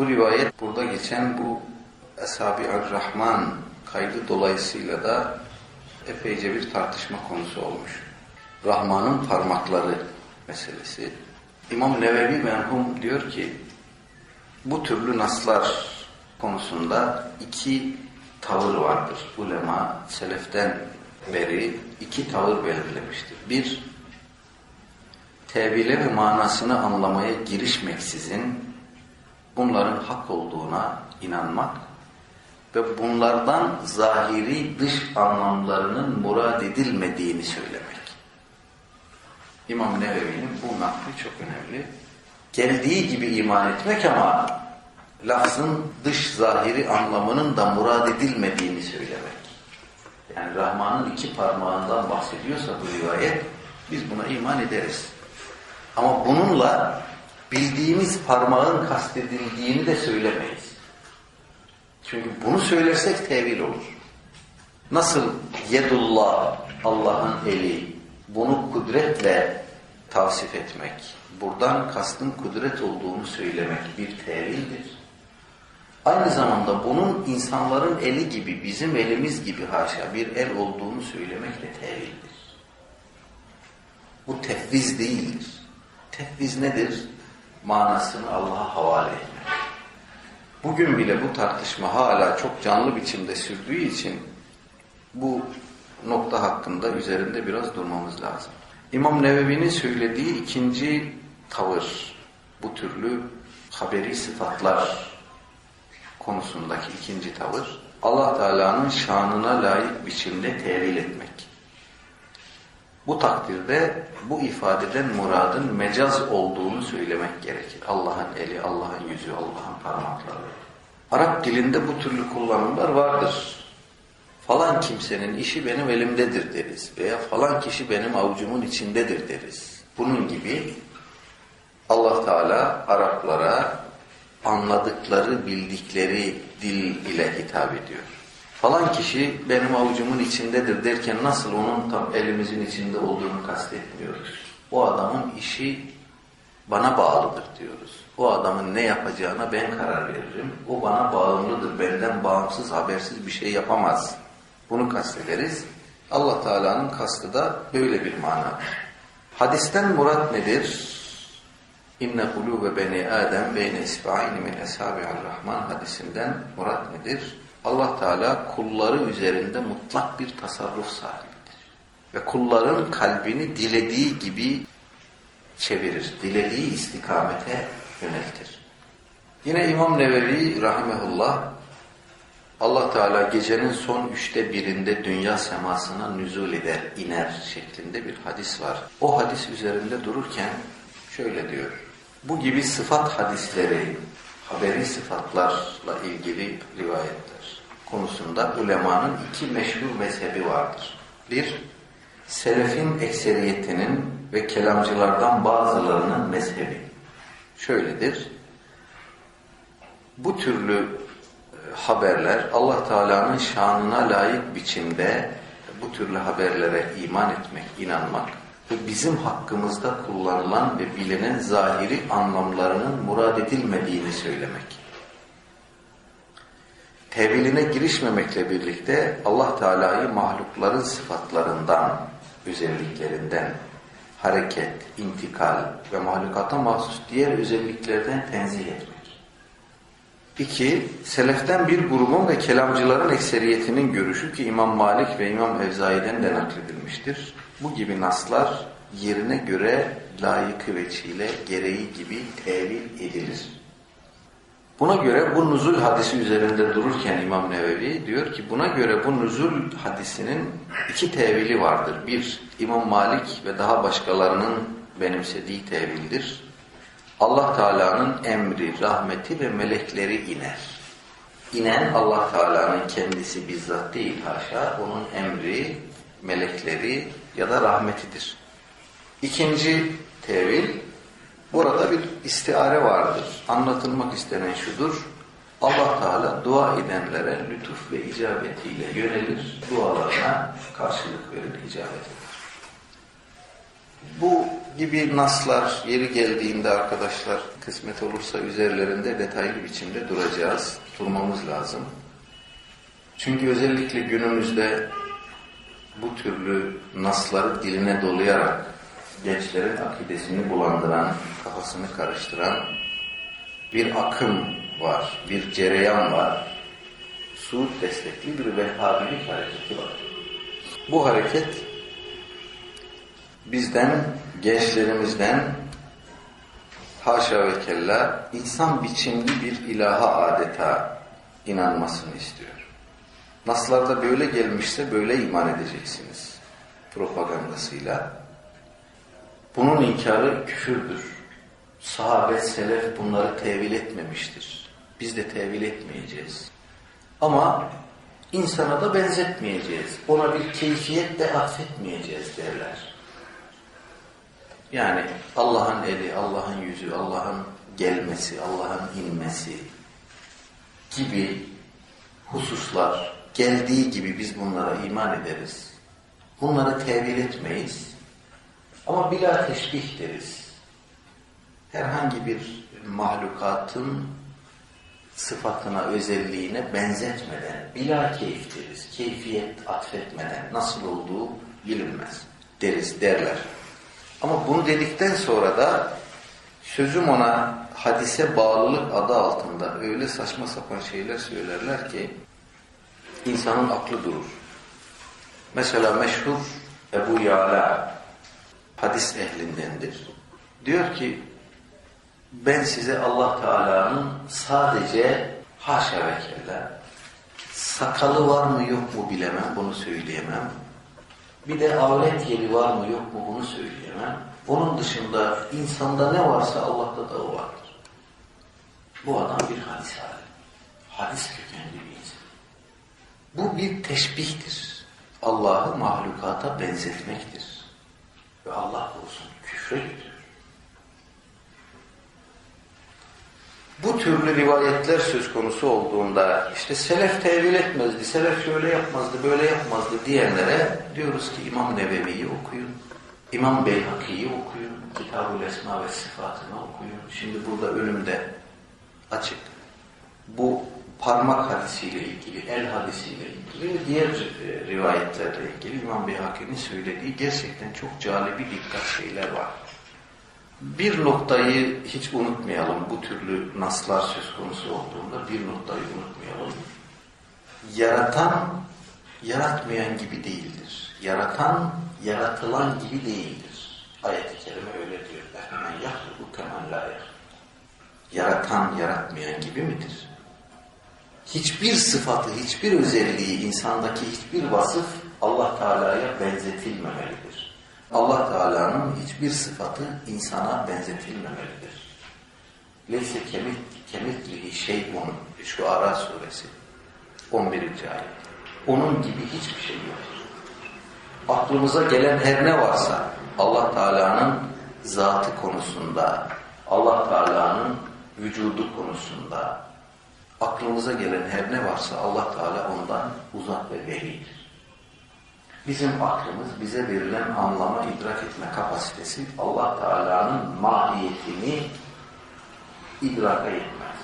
Bu rivayet burada geçen bu Esabi-ül Rahman kaydı dolayısıyla da epeyce bir tartışma konusu olmuş. Rahman'ın parmakları meselesi. İmam Nevevi merhum diyor ki bu türlü naslar konusunda iki tavır vardır. Ulema seleften beri iki tavır belirlemiştir. Bir, tevile ve manasını anlamaya girişmeksizin bunların hak olduğuna inanmak ve bunlardan zahiri dış anlamlarının murad edilmediğini söylemek. İmam Nevevi'nin bu nakli çok önemli. Geldiği gibi iman etmek ama lafzın dış zahiri anlamının da murad edilmediğini söylemek. Yani Rahman'ın iki parmağından bahsediyorsa bu rivayet biz buna iman ederiz. Ama bununla bildiğimiz parmağın kastedildiğini de söylemeyiz. Çünkü bunu söylersek tevil olur. Nasıl yedullah, Allah'ın eli, bunu kudretle tavsif etmek, buradan kastın kudret olduğunu söylemek bir tevildir. Aynı zamanda bunun insanların eli gibi, bizim elimiz gibi haşa bir el olduğunu söylemek de tevildir. Bu tefviz değildir. Tefviz nedir? Manasını Allah'a havale etmek. Bugün bile bu tartışma hala çok canlı biçimde sürdüğü için bu nokta hakkında üzerinde biraz durmamız lazım. İmam Nevevi'nin söylediği ikinci tavır, bu türlü haberi sıfatlar konusundaki ikinci tavır, Allah Teala'nın şanına layık biçimde tevil etmek. Bu takdirde bu ifadeden muradın mecaz olduğunu söylemek gerekir. Allah'ın eli, Allah'ın yüzü, Allah'ın parmakları. Arap dilinde bu türlü kullanımlar vardır. Falan kimsenin işi benim elimdedir deriz veya falan kişi benim avucumun içindedir deriz. Bunun gibi Allah Teala Araplara anladıkları, bildikleri dil ile hitap ediyor. Falan kişi benim avucumun içindedir derken nasıl onun tam elimizin içinde olduğunu kastetmiyoruz. O adamın işi bana bağlıdır diyoruz. O adamın ne yapacağına ben karar veririm. O bana bağımlıdır. Benden bağımsız, habersiz bir şey yapamaz. Bunu kastederiz. Allah Teala'nın kastı da böyle bir mana. Hadisten murat nedir? İnne kulûbe beni Adem beyne isba'ini min eshabi'ar rahman hadisinden murat nedir? Allah Teala kulları üzerinde mutlak bir tasarruf sahibidir. Ve kulların kalbini dilediği gibi çevirir. Dilediği istikamete yöneltir. Yine İmam Nevevi rahimehullah Allah Teala gecenin son üçte birinde dünya semasına nüzul eder, iner şeklinde bir hadis var. O hadis üzerinde dururken şöyle diyor. Bu gibi sıfat hadisleri, haberi sıfatlarla ilgili rivayetler konusunda ulemanın iki meşhur mezhebi vardır. Bir, selefin ekseriyetinin ve kelamcılardan bazılarının mezhebi. Şöyledir. Bu türlü haberler Allah Teala'nın şanına layık biçimde bu türlü haberlere iman etmek, inanmak ve bizim hakkımızda kullanılan ve bilinen zahiri anlamlarının murad edilmediğini söylemek. Teviline girişmemekle birlikte Allah Teala'yı mahlukların sıfatlarından, özelliklerinden, hareket, intikal ve mahlukata mahsus diğer özelliklerden tenzih etmek. İki, seleften bir grubun ve kelamcıların ekseriyetinin görüşü ki İmam Malik ve İmam Evzai'den de nakledilmiştir. Bu gibi naslar yerine göre layıkı veçile gereği gibi tevil edilir. Buna göre bu nuzul hadisi üzerinde dururken İmam Nevevi diyor ki buna göre bu nuzul hadisinin iki tevili vardır. Bir, İmam Malik ve daha başkalarının benimsediği tevildir. Allah Teala'nın emri, rahmeti ve melekleri iner. İnen Allah Teala'nın kendisi bizzat değil haşa, onun emri, melekleri ya da rahmetidir. İkinci tevil, burada bir istiare vardır. Anlatılmak istenen şudur, Allah Teala dua edenlere lütuf ve icabetiyle yönelir, dualarına karşılık verir, icabet eder. Bu gibi naslar yeri geldiğinde arkadaşlar kısmet olursa üzerlerinde detaylı biçimde duracağız, durmamız lazım. Çünkü özellikle günümüzde bu türlü nasları diline dolayarak gençlerin akidesini bulandıran, kafasını karıştıran bir akım var, bir cereyan var. Suud destekli bir Vehhabilik hareketi var. Bu hareket bizden, gençlerimizden haşa ve kella insan biçimli bir ilaha adeta inanmasını istiyor. Naslarda böyle gelmişse böyle iman edeceksiniz propagandasıyla. Bunun inkarı küfürdür. Sahabe, selef bunları tevil etmemiştir. Biz de tevil etmeyeceğiz. Ama insana da benzetmeyeceğiz. Ona bir keyfiyet de atfetmeyeceğiz derler. Yani Allah'ın eli, Allah'ın yüzü, Allah'ın gelmesi, Allah'ın inmesi gibi hususlar geldiği gibi biz bunlara iman ederiz. Bunları tevil etmeyiz. Ama bila teşbih deriz. Herhangi bir mahlukatın sıfatına, özelliğine benzetmeden, bila keyif deriz. Keyfiyet atfetmeden nasıl olduğu bilinmez deriz derler. Ama bunu dedikten sonra da sözüm ona hadise bağlılık adı altında öyle saçma sapan şeyler söylerler ki insanın aklı durur. Mesela meşhur Ebu Yala hadis ehlindendir. Diyor ki ben size Allah Teala'nın sadece haşa ve kella sakalı var mı yok mu bilemem bunu söyleyemem. Bir de avret yeri var mı yok mu bunu söyleyemem. Onun dışında insanda ne varsa Allah'ta da o vardır. Bu adam bir hadis alemi. Hadis kökenli bir insan. Bu bir teşbihtir. Allah'ı mahlukata benzetmektir. Ve Allah korusun küfre götürür. Bu türlü rivayetler söz konusu olduğunda işte selef tevil etmezdi, selef şöyle yapmazdı, böyle yapmazdı diyenlere diyoruz ki İmam Nebevi'yi okuyun, İmam Beyhaki'yi okuyun, Kitab-ül Esma ve Sıfatını okuyun. Şimdi burada önümde açık. Bu parmak hadisiyle ilgili, el hadisiyle ilgili ve diğer e, rivayetlerle ilgili İmam Beyhaki'nin söylediği gerçekten çok calibi dikkat şeyler var. Bir noktayı hiç unutmayalım bu türlü naslar söz konusu olduğunda bir noktayı unutmayalım. Yaratan yaratmayan gibi değildir. Yaratan yaratılan gibi değildir. Ayet-i kerime öyle diyor. Hemen yahluku kemen la Yaratan yaratmayan gibi midir? Hiçbir sıfatı, hiçbir özelliği, insandaki hiçbir vasıf Allah Teala'ya benzetilmemelidir. Allah Teala'nın hiçbir sıfatı insana benzetilmemelidir. Leyse kemik kemiklihi şeyun şu Ara suresi 11. ayet. Onun gibi hiçbir şey yok. Aklımıza gelen her ne varsa Allah Teala'nın zatı konusunda, Allah Teala'nın vücudu konusunda, aklımıza gelen her ne varsa Allah Teala ondan uzak ve beridir. Bizim aklımız bize verilen anlama idrak etme kapasitesi Allah Teala'nın mahiyetini idraka yetmez.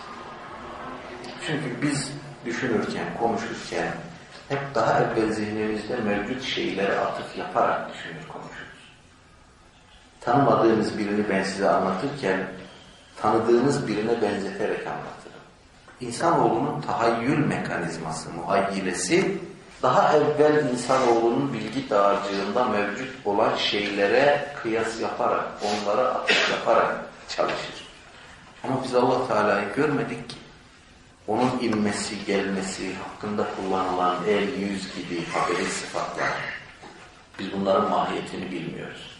Çünkü biz düşünürken, konuşurken hep daha evvel zihnimizde mevcut şeylere atıf yaparak düşünür konuşuruz. Tanımadığınız birini ben size anlatırken tanıdığınız birine benzeterek anlatırım. İnsanoğlunun tahayyül mekanizması, muhayyilesi daha evvel insanoğlunun bilgi dağarcığında mevcut olan şeylere kıyas yaparak, onlara atıf yaparak çalışır. Ama biz Allah Teala'yı görmedik ki. Onun inmesi, gelmesi, hakkında kullanılan el, yüz gibi haberi sıfatlar. Biz bunların mahiyetini bilmiyoruz.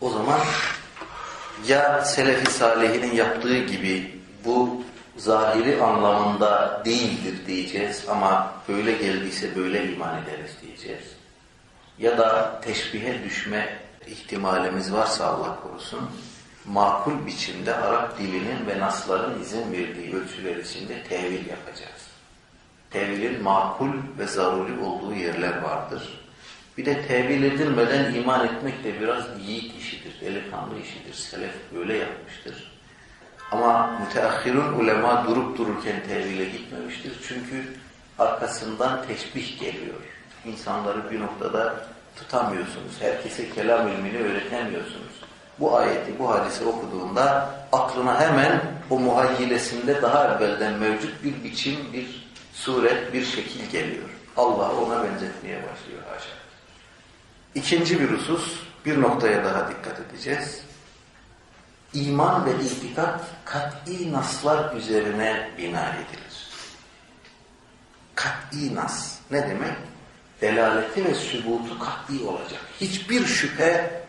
O zaman ya Selefi Salihinin yaptığı gibi bu zahiri anlamında değildir diyeceğiz ama böyle geldiyse böyle iman ederiz diyeceğiz. Ya da teşbihe düşme ihtimalimiz varsa Allah korusun makul biçimde Arap dilinin ve nasların izin verdiği ölçüler içinde tevil yapacağız. Tevilin makul ve zaruri olduğu yerler vardır. Bir de tevil edilmeden iman etmek de biraz yiğit işidir, delikanlı işidir. Selef böyle yapmıştır. Ama müteahhirun ulema durup dururken tevhile gitmemiştir. Çünkü arkasından teşbih geliyor. İnsanları bir noktada tutamıyorsunuz. Herkese kelam ilmini öğretemiyorsunuz. Bu ayeti, bu hadisi okuduğunda aklına hemen o muhayyilesinde daha evvelden mevcut bir biçim, bir suret, bir şekil geliyor. Allah ona benzetmeye başlıyor haşa. İkinci bir husus, bir noktaya daha dikkat edeceğiz. İman ve itikat kat'i naslar üzerine bina edilir. Kat'i nas ne demek? Delaleti ve sübutu kat'i olacak. Hiçbir şüphe,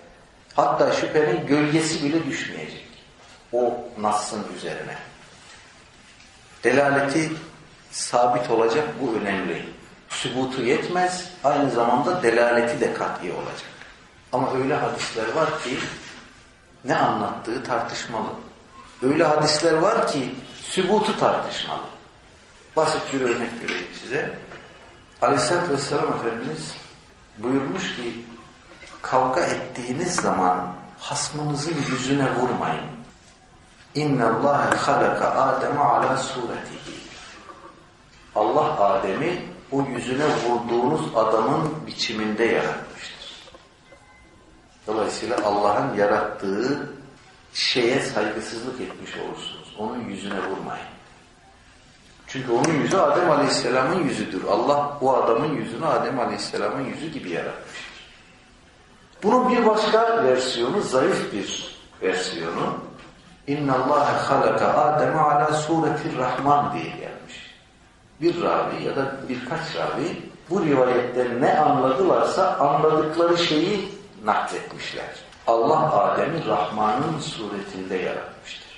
hatta şüphenin gölgesi bile düşmeyecek. O nasın üzerine. Delaleti sabit olacak, bu önemli. Sübutu yetmez, aynı zamanda delaleti de kat'i olacak. Ama öyle hadisler var ki, ne anlattığı tartışmalı. Öyle hadisler var ki sübutu tartışmalı. Basit bir örnek vereyim size. Aleyhisselatü Vesselam Efendimiz buyurmuş ki kavga ettiğiniz zaman hasmınızın yüzüne vurmayın. İnne Allah halaka Adem'e ala suretihi. Allah Adem'i o yüzüne vurduğunuz adamın biçiminde yaratmıştır. Dolayısıyla Allah'ın yarattığı şeye saygısızlık etmiş olursunuz. Onun yüzüne vurmayın. Çünkü onun yüzü Adem Aleyhisselam'ın yüzüdür. Allah o adamın yüzünü Adem Aleyhisselam'ın yüzü gibi yaratmıştır. Bunun bir başka versiyonu, zayıf bir versiyonu. İnna Allah halaka Adem'e ala sureti Rahman diye gelmiş. Bir ravi ya da birkaç ravi bu rivayetten ne anladılarsa anladıkları şeyi nakletmişler. Allah Adem'i Rahman'ın suretinde yaratmıştır.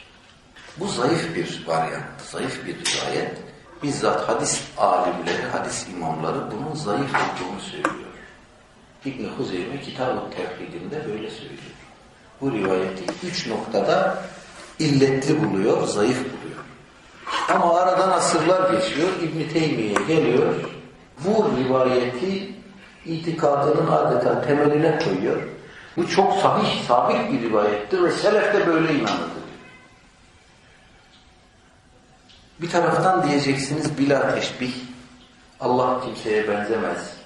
Bu zayıf bir varyant, zayıf bir rivayet. Bizzat hadis alimleri, hadis imamları bunun zayıf olduğunu söylüyor. İbn-i Huzeyme Kitab-ı Tevhidinde böyle söylüyor. Bu rivayeti üç noktada illetli buluyor, zayıf buluyor. Ama aradan asırlar geçiyor, İbn-i Teymiye geliyor, bu rivayeti itikadının adeta temeline koyuyor. Bu çok sahih, sabit bir rivayettir ve selef de böyle inanırdı. Bir taraftan diyeceksiniz bila teşbih, Allah kimseye benzemez.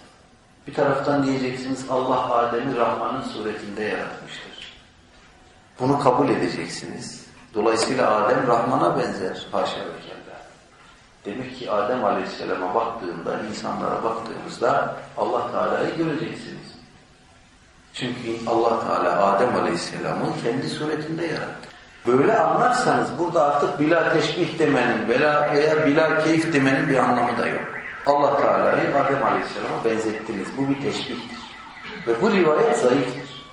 Bir taraftan diyeceksiniz Allah Adem'i Rahman'ın suretinde yaratmıştır. Bunu kabul edeceksiniz. Dolayısıyla Adem Rahman'a benzer. Haşa ve. Demek ki Adem Aleyhisselam'a baktığında, insanlara baktığımızda Allah Teala'yı göreceksiniz. Çünkü Allah Teala Adem Aleyhisselam'ı kendi suretinde yarattı. Böyle anlarsanız burada artık bila teşbih demenin veya, veya bila keyif demenin bir anlamı da yok. Allah Teala'yı Adem Aleyhisselam'a benzettiniz. Bu bir teşbihtir. Ve bu rivayet zayıftır.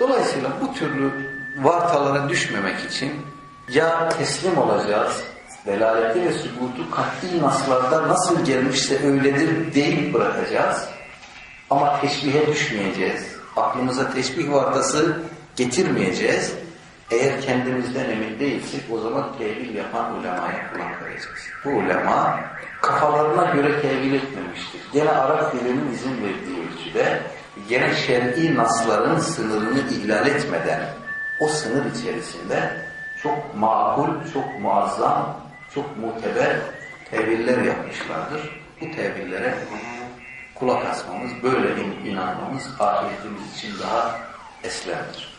Dolayısıyla bu türlü vartalara düşmemek için ya teslim olacağız, delaleti ve sübutu katli naslarda nasıl gelmişse öyledir deyip bırakacağız. Ama teşbihe düşmeyeceğiz. Aklımıza teşbih vartası getirmeyeceğiz. Eğer kendimizden emin değilsek o zaman tevil yapan ulemaya kulak vereceğiz. Bu ulema kafalarına göre tevil etmemiştir. Gene Arap dilinin izin verdiği ölçüde gene şer'i nasların sınırını ihlal etmeden o sınır içerisinde çok makul, çok muazzam, çok muteber teviller yapmışlardır. Bu tevillere kulak asmamız, böyle inanmamız ahiretimiz için daha eslemdir.